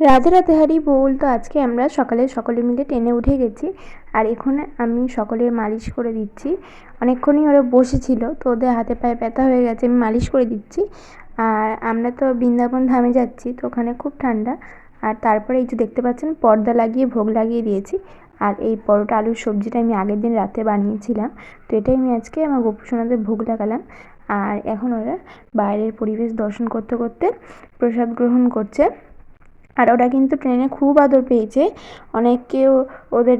রাধে রাধে হারি বল, তো আজকে আমরা সকালে সকলে মিলে ট্রেনে উঠে গেছি, আর এখন আমি সকলের মালিশ করে দিচ্ছি। অনেকক্ষণই ওরা বসেছিল, তো ওদের হাতে পায়ে ব্যথা হয়ে গেছে, আমি মালিশ করে দিচ্ছি। আর আমরা তো বৃন্দাবন ধামে যাচ্ছি, তো ওখানে খুব ঠান্ডা। আর তারপরে এই যে দেখতে পাচ্ছেন, পর্দা লাগিয়ে, ভোগ লাগিয়ে দিয়েছি। আর এই পরোটা, আলুর সবজিটা আমি আগের দিন রাতে বানিয়েছিলাম। তো এটাই আমি আজকে আমার গোপুসোনাদের ভোগ লাগালাম। আর এখন ওরা বাইরের পরিবেশ দর্শন করতে করতে প্রসাদ গ্রহণ করছে। আর ওরা কিন্তু ট্রেনে খুব আদর পেয়েছে। অনেকেও ওদের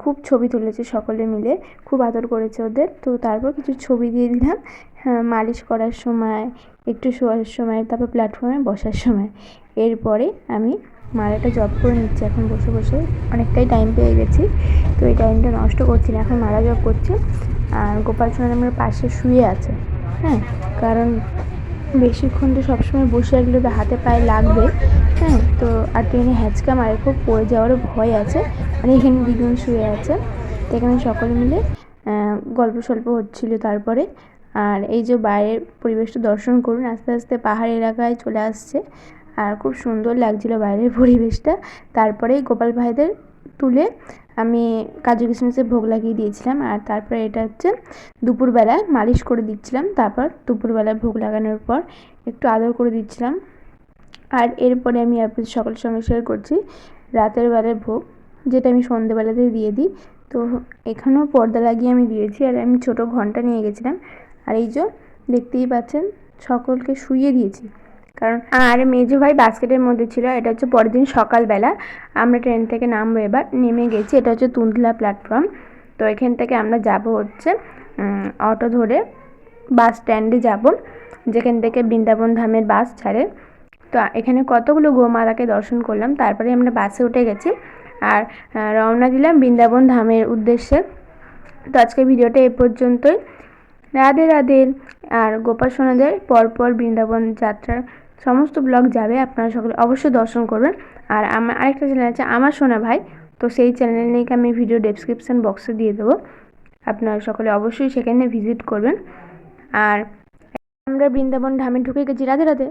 খুব ছবি তুলেছে সকলে মিলে, খুব আদর করেছে ওদের। তো তারপর কিছু ছবি দিয়ে দিলাম মালিশ করার সময়, একটু শোয়ার সময়, তারপর প্ল্যাটফর্মে বসার সময়। এরপরে আমি মালাটা জব করে নিচ্ছি, এখন বসে বসে অনেকটাই টাইম পেয়ে গেছি। তো এই টাইমটা নষ্ট করছি না, এখন মালা জব করছি। আর গোপাল সোনার আমার পাশে শুয়ে আছে হ্যাঁ কারণ বেশিক্ষণ তো সবসময় বসে রাখলে তো হাতে পায়ে লাগবে। হ্যাঁ তো আর ট্রেনে হ্যাচকা মারে, খুব পড়ে যাওয়ারও ভয় আছে। মানে এখানে দুজন শুয়ে আছে। তো এখানে সকলে মিলে গল্প সল্প হচ্ছিল তারপরে। আর এই যে বাইরের পরিবেশটা দর্শন করুন, আস্তে আস্তে পাহাড় এলাকায় চলে আসছে। আর খুব সুন্দর লাগছিল বাইরের পরিবেশটা। তারপরে গোপাল ভাইদের তুলে আমি কাজু কিশমিশের ভোগ লাগিয়ে দিয়েছিলাম। আর তারপরে এটা হচ্ছে দুপুরবেলায় মালিশ করে দিচ্ছিলাম। তারপর দুপুরবেলায় ভোগ লাগানোর পর একটু আদর করে দিচ্ছিলাম। আর এরপরে আমি আপনাদের সকলের সঙ্গে শেয়ার করছি রাতের বেলার ভোগ, যেটা আমি সন্ধেবেলাতে দিয়ে দিই। তো এখানেও পর্দা লাগিয়ে আমি দিয়েছি আর আমি ছোট ঘণ্টা নিয়ে গেছিলাম। আর এই যে দেখতেই পাচ্ছেন, সকলকে শুইয়ে দিয়েছি। কারণ আর মেজো ভাই বাস্কেটের মধ্যে ছিল, এটা হচ্ছে পরের দিন সকালবেলা। আমরা ট্রেন থেকে নামবো এবার, নেমে গেছি, এটা হচ্ছে তুন্দলা প্ল্যাটফর্ম তো এখান থেকে আমরা যাব হচ্ছে অটো ধরে বাস স্ট্যান্ডে যাব, যেখান থেকে বৃন্দাবন ধামের বাস ছাড়ে। তো এখানে কতগুলো গোমাতাকে দর্শন করলাম, তারপরে আমরা বাসে উঠে গেছি আর রওনা দিলাম বৃন্দাবন ধামের উদ্দেশ্যে। তো আজকের ভিডিওটা এ পর্যন্তই। রাধে রাধে। আর গোপাল সোনাদের পরপর বৃন্দাবন যাত্রার সমস্ত ব্লগ যাবে, আপনারা সকলে অবশ্যই দর্শন করবেন। আর আমার আরেকটা চ্যানেল আছে আমার সোনা ভাই, তো সেই চ্যানেলের লিঙ্ক আমি ভিডিও ডেসক্রিপশন বক্সে দিয়ে দেবো। আপনারা সকলে অবশ্যই সেখানে ভিজিট করবেন। আর আমরা বৃন্দাবন ধামে ঢুকে গেছি। রাধে রাধে।